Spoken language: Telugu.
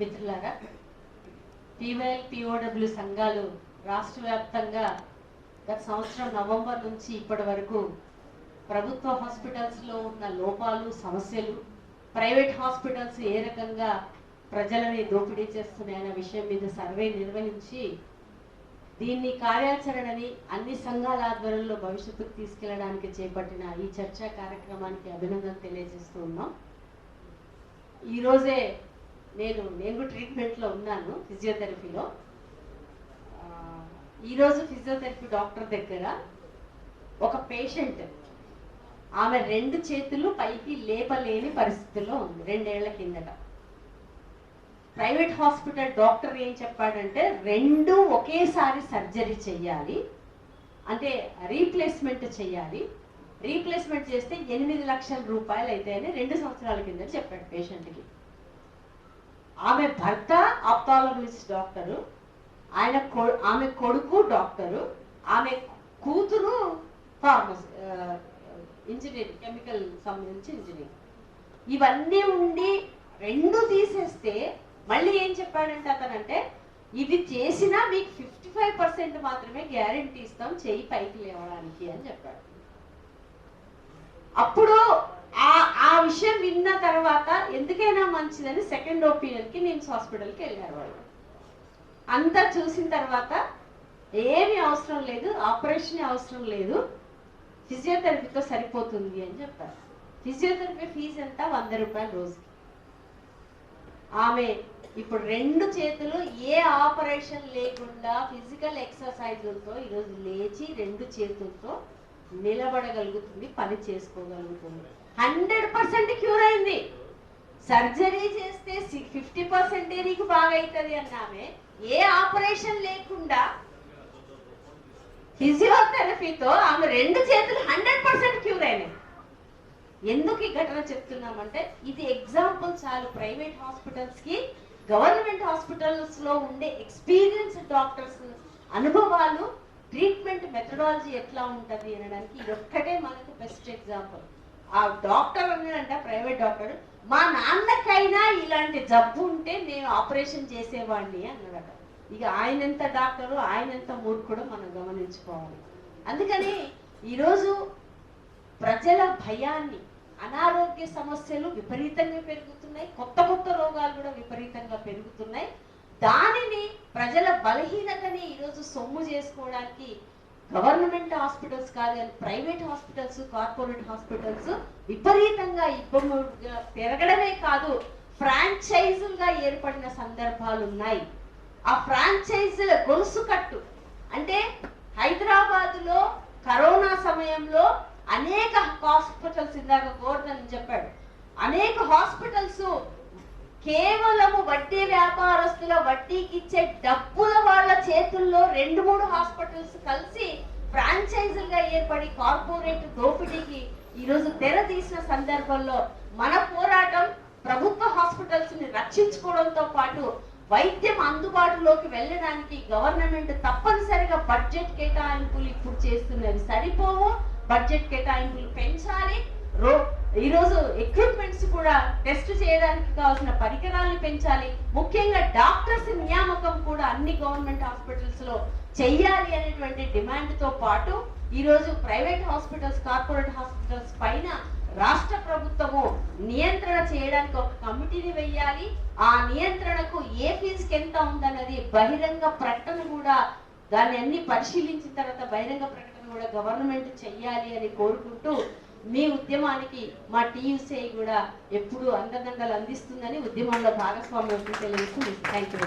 మిత్రులారా ఫీమేల్ పిఓడబ్ల్యూ సంఘాలు రాష్ట్ర వ్యాప్తంగా గత సంవత్సరం నవంబర్ నుంచి ఇప్పటి వరకు ప్రభుత్వ హాస్పిటల్స్లో ఉన్న లోపాలు సమస్యలు ప్రైవేట్ హాస్పిటల్స్ ఏ రకంగా ప్రజలని దోపిడీ చేస్తున్నాయన్న విషయం మీద సర్వే నిర్వహించి దీన్ని కార్యాచరణని అన్ని సంఘాల ఆధ్వర్యంలో భవిష్యత్తుకు తీసుకెళ్ళడానికి చేపట్టిన ఈ చర్చా కార్యక్రమానికి అభినందన తెలియజేస్తూ ఉన్నాం. ఈరోజే నేను నేను ట్రీట్మెంట్లో ఉన్నాను ఫిజియోథెరపీలో ఈరోజు ఫిజియోథెరపీ డాక్టర్ దగ్గర ఒక పేషెంట్ ఆమె రెండు చేతులు పైకి లేపలేని పరిస్థితిలో ఉంది రెండేళ్ళ కిందట. ప్రైవేట్ హాస్పిటల్ డాక్టర్ ఏం చెప్పాడంటే రెండు ఒకేసారి సర్జరీ చెయ్యాలి అంటే రీప్లేస్మెంట్ చెయ్యాలి. రీప్లేస్మెంట్ చేస్తే ఎనిమిది లక్షల రూపాయలు అయితాయని రెండు సంవత్సరాల కింద చెప్పాడు పేషెంట్కి ఆమె భర్త ఆప్థాలజిస్ట్ డాక్టరు ఆయన కొ- ఆమె కొడుకు డాక్టరు ఆమె కూతురు ఫార్మసీ ఇంజనీరింగ్ కెమికల్ సంబంధించి ఇంజనీరింగ్ ఇవన్నీ ఉండి రెండు తీసేస్తే మళ్ళీ ఏం చెప్పాడంటే అతనంటే ఇది చేసినా మీకు ఫిఫ్టీ ఫైవ్ పర్సెంట్ మాత్రమే గ్యారంటీ ఇస్తాం చెయ్యి పైకి లేవడానికి అని చెప్పాడు అప్పుడు ఆ ఆ విషయం విన్న తర్వాత ఎందుకైనా మంచిదని సెకండ్ ఒపీనియన్కి నిమ్స్ హాస్పిటల్కి వెళ్ళారు వాళ్ళు. అంతా చూసిన తర్వాత ఏమీ అవసరం లేదు ఆపరేషన్ అవసరం లేదు ఫిజియోథెరపీతో సరిపోతుంది అని చెప్పారు. ఫిజియోథెరపీ ఫీజు ఎంత? వంద రూపాయలు రోజుకి. ఆమె ఇప్పుడు రెండు చేతులు ఏ ఆపరేషన్ లేకుండా ఫిజికల్ ఎక్సర్సైజులతో ఈరోజు లేచి రెండు చేతులతో నిలబడగలుగుతుంది పని చేసుకోగలుగుతుంది. హండ్రెడ్ పర్సెంట్ క్యూర్ అయింది. సర్జరీ చేస్తే ఫిఫ్టీ పర్సెంటేజీకి బాగా అవుతుంది అన్నామే ఏ ఆపరేషన్ లేకుండా ఫిజియోథెరపీతో ఆమె రెండు చేతులు హండ్రెడ్ పర్సెంట్ క్యూర్ అయినాయి. ఎందుకు ఈ ఘటన చెప్తున్నామంటే ఇది ఎగ్జాంపుల్ చాలు. ప్రైవేట్ హాస్పిటల్స్కి గవర్నమెంట్ హాస్పిటల్స్లో ఉండే ఎక్స్పీరియన్స్ డాక్టర్స్ అనుభవాలు ట్రీట్మెంట్ మెథడాలజీ ఎట్లా ఉంటుంది అనడానికి ఇది ఒక్కటే మనకు బెస్ట్ ఎగ్జాంపుల్. ఆ డాక్టర్ అన్నాడంట ప్రైవేట్ డాక్టర్ మా నాన్నకైనా ఇలాంటి జబ్బు ఉంటే నేను ఆపరేషన్ చేసేవాడిని అన్నాడట. ఇక ఆయన ఎంత డాక్టరు ఆయన ఎంత మనం గమనించుకోవాలి. అందుకని ఈరోజు ప్రజల భయాన్ని అనారోగ్య సమస్యలు విపరీతంగా పెరుగుతున్నాయి కొత్త కొత్త రోగాలు కూడా విపరీతంగా పెరుగుతున్నాయి. దానిని ప్రజల బలహీనతని ఈరోజు సొమ్ము చేసుకోవడానికి గవర్నమెంట్ హాస్పిటల్స్ కాదు కానీ ప్రైవేట్ హాస్పిటల్స్ కార్పొరేట్ హాస్పిటల్స్ విపరీతంగా ఇబ్బందిగా పెరగడమే కాదు ఫ్రాంచైజులుగా ఏర్పడిన సందర్భాలు ఉన్నాయి ఆ ఫ్రాంచైజీల గొలుసు కట్టు. అంటే హైదరాబాదులో కరోనా సమయంలో అనేక హాస్పిటల్స్ ఇందాక గోర్ధన్ చెప్పాడు. అనేక హాస్పిటల్స్ కేవలము వడ్డీ వ్యాపారస్తుల వడ్డీకి ఇచ్చే డబ్బుల వాళ్ళ చేతుల్లో రెండు మూడు హాస్పిటల్స్ కలిసి ఫ్రాంచైజీలుగా ఏర్పడి కార్పొరేట్ దోపిడీకి ఈరోజు తెర తీసిన సందర్భంలో మన పోరాటం ప్రభుత్వ హాస్పిటల్స్ని రక్షించుకోవడంతో పాటు వైద్యం అందుబాటులోకి వెళ్ళడానికి గవర్నమెంట్ తప్పనిసరిగా బడ్జెట్ కేటాయింపులు ఇప్పుడు చేస్తున్నవి సరిపోవు. బడ్జెట్ కేటాయింపులు పెంచాలి. రో ఈరోజు ఎక్విప్మెంట్స్ కూడా టెస్ట్ చేయడానికి కావాల్సిన పరికరాలను పెంచాలి. ముఖ్యంగా డాక్టర్స్ నియామకం కూడా అన్ని గవర్నమెంట్ హాస్పిటల్స్లో చెయ్యాలి అనేటువంటి డిమాండ్తో పాటు ఈరోజు ప్రైవేట్ హాస్పిటల్స్ కార్పొరేట్ హాస్పిటల్స్ పైన రాష్ట్ర ప్రభుత్వము నియంత్రణ చేయడానికి ఒక కమిటీని వెయ్యాలి. ఆ నియంత్రణకు ఏ ఫీజుకి ఎంత ఉందన్నది బహిరంగ ప్రకటన కూడా దాన్ని అన్ని పరిశీలించిన తర్వాత బహిరంగ ప్రకటన కూడా గవర్నమెంట్ చెయ్యాలి అని కోరుకుంటూ మీ ఉద్యమానికి మా టీయూసీ కూడా ఎప్పుడూ అండదండలు అందిస్తుందని ఉద్యమంలో భాగస్వామ్యం తెలియజేస్తూ థ్యాంక్ యూ